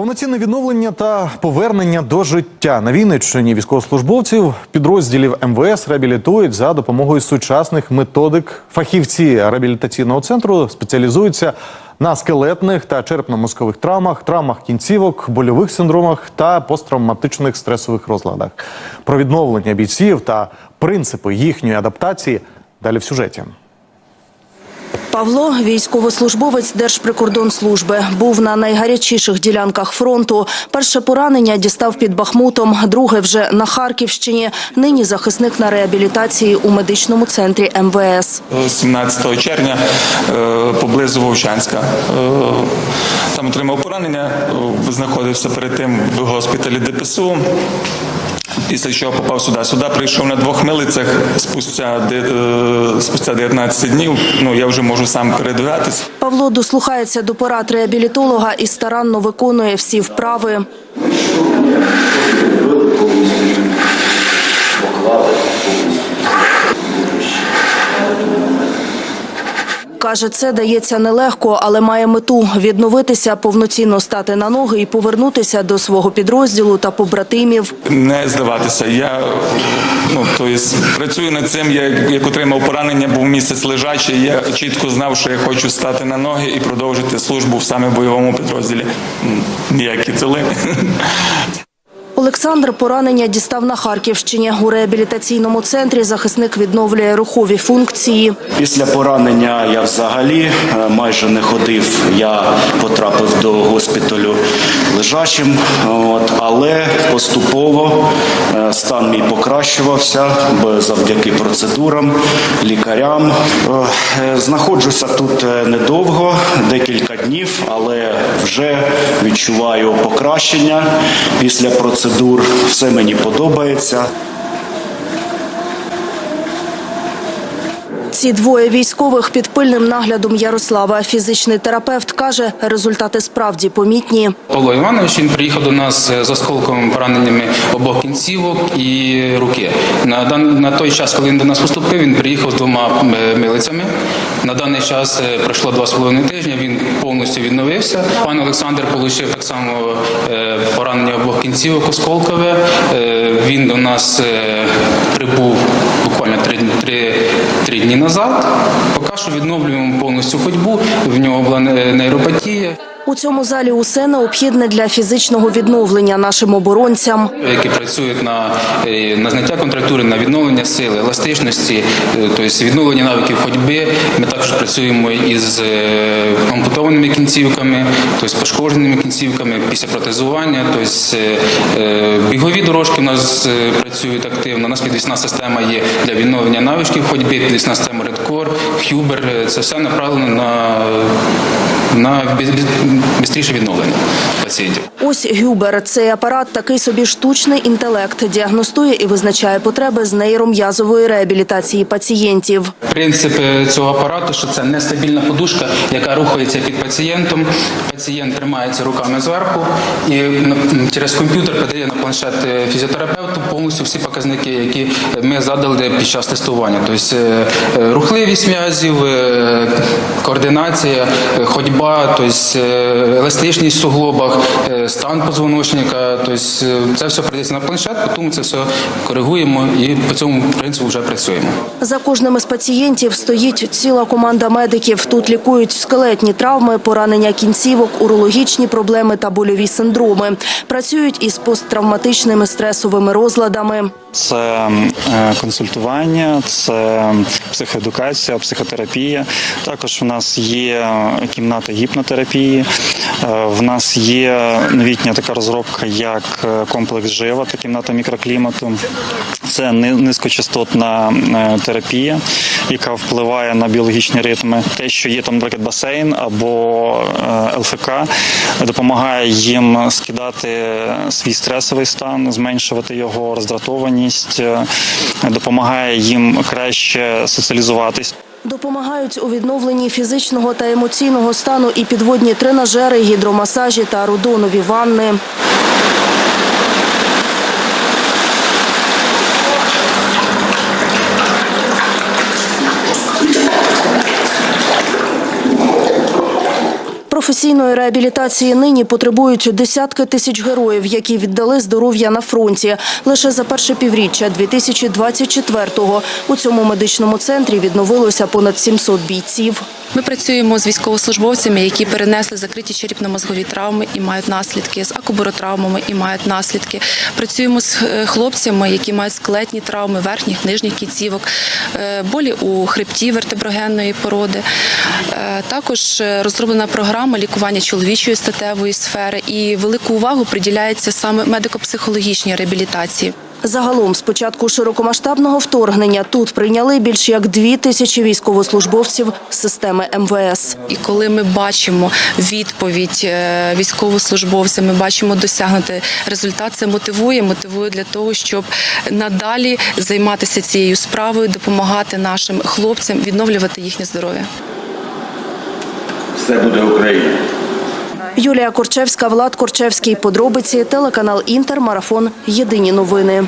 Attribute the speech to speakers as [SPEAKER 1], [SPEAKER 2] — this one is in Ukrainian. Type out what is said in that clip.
[SPEAKER 1] Повноцінне відновлення та повернення до життя на Вінниччині військовослужбовців підрозділів МВС реабілітують за допомогою сучасних методик. Фахівці реабілітаційного центру спеціалізуються на скелетних та черепно-мозкових травмах, травмах кінцівок, больових синдромах та посттравматичних стресових розладах. Про відновлення бійців та принципи їхньої адаптації далі в сюжеті.
[SPEAKER 2] Павло, військовослужбовець Держприкордонслужби, був на найгарячіших ділянках фронту. Перше поранення дістав під Бахмутом, друге вже на Харківщині. Нині захисник на реабілітації у медичному центрі МВС.
[SPEAKER 3] 17 червня е, поблизу Вовчанська. Е, Там отримав поранення, е, знаходився перед тим в госпіталі ДПСУ. Після чого попав сюди. Сюди прийшов на двох милицях спустя, е, спустя 19 днів. Ну, я вже можу сам передвигатись.
[SPEAKER 2] Павло дослухається до порад реабілітолога і старанно виконує всі вправи. Каже, це дається нелегко, але має мету відновитися, повноцінно стати на ноги і повернутися до свого підрозділу та побратимів.
[SPEAKER 3] Не здаватися. Я ну, тобто, працюю над цим. Я як отримав поранення, був місяць лежачий. Я чітко знав, що я хочу стати на ноги і продовжити службу в саме бойовому підрозділі. Ніякі тили.
[SPEAKER 2] Олександр поранення дістав на Харківщині. У реабілітаційному центрі захисник відновлює рухові функції.
[SPEAKER 4] Після поранення я взагалі е, майже не ходив. Я потрапив до госпіталю лежачим, от, але поступово е, стан мій покращувався завдяки процедурам, лікарям. Е, е, Знаходжуся тут недовго, декілька днів, але вже відчуваю покращення після процедур. Все мені подобається.
[SPEAKER 2] Ці двоє військових під пильним наглядом Ярослава. Фізичний терапевт каже, результати справді помітні.
[SPEAKER 5] Павло Іванович він приїхав до нас з осколковими пораненнями обох кінцівок і руки. На дан на той час, коли він до нас поступив, він приїхав з двома е, милицями. На даний час е, пройшло два з половиною тижня. Він повністю відновився. Пан Олександр отримав так само е, поранення обох кінцівок осколкове. Е, Він до нас е, прибув буквально три, три, три дні назад. Поки що відновлюємо повністю ходьбу. В нього була нейропатія.
[SPEAKER 2] У цьому залі усе необхідне для фізичного відновлення нашим оборонцям.
[SPEAKER 5] які працюють на, е, на зняття контрактури, на відновлення сили, еластичності, е, тобто відновлення навиків ходьби. Ми також працюємо із е, ампутованими кінцівками, тобто пошкодженими кінцівками після протезування. Тобто бігові дорожки у нас працюють активно. У нас підвісна система є для відновлення навичків ходьби, підвісна система Redcore, Е, Це все направлено на, на бістріше відновлення пацієнтів.
[SPEAKER 2] Ось Гюбер. Цей апарат такий собі штучний інтелект. Діагностує і визначає потреби з нейром'язової реабілітації пацієнтів.
[SPEAKER 5] Принцип е, цього апарату, що це нестабільна подушка, яка рухається під пацієнтом. Пацієнт тримається руками зверху і через комп'ютер подає на планшет е, фізіотерапевту повністю всі показники, які ми задали під час тестування. Тобто рухливість м'язів, координація, ходьба, тобто еластичність в суглобах, стан позвоночника. Тобто е, це все прийдеться на планшет, потім це все коригуємо і по цьому принципу вже працюємо.
[SPEAKER 2] За кожним із пацієнтів стоїть ціла команда медиків. Тут лікують скелетні травми, поранення кінцівок, урологічні проблеми та больові синдроми. Працюють із посттравматичними стресовими розладами.
[SPEAKER 6] Це е, консультування, це психоедукація, психотерапія. Також в нас є кімната гіпнотерапії. Е, В нас є новітня така розробка, як е, комплекс жива та кімната мікроклімату. Це низькочастотна терапія, яка впливає на біологічні ритми. Те, що є там, наприклад, басейн або ЛФК, допомагає їм скидати свій стресовий стан, зменшувати його роздратованість, е, допомагає їм краще соціалізуватись.
[SPEAKER 2] Допомагають у відновленні фізичного та емоційного стану і підводні тренажери, гідромасажі та рудонові ванни. Професійної реабілітації нині потребують десятки тисяч героїв, які віддали здоров'я на фронті. Лише за перше півріччя 2024-го у цьому медичному центрі відновилося понад 700 бійців.
[SPEAKER 7] Ми працюємо з військовослужбовцями, які перенесли закриті черепно-мозгові травми і мають наслідки, з акубаротравмами і мають наслідки. Працюємо з е, хлопцями, які мають скелетні травми верхніх, нижніх кінцівок, е, болі у хребті вертеброгенної породи. Е, Також розроблена програма лікування чоловічої статевої сфери і велику увагу приділяється саме медико-психологічній реабілітації.
[SPEAKER 2] Загалом, з початку широкомасштабного вторгнення, тут прийняли більш як дві тисячі військовослужбовців з системи МВС.
[SPEAKER 7] І коли ми бачимо відповідь е, військовослужбовця, ми бачимо досягнути результат, це мотивує, мотивує для того, щоб надалі займатися цією справою, допомагати нашим хлопцям відновлювати їхнє здоров'я.
[SPEAKER 8] Все буде Україна.
[SPEAKER 2] Юлія Корчевська, Влад Корчевський. Подробиці. Телеканал Інтер. Марафон. Єдині новини.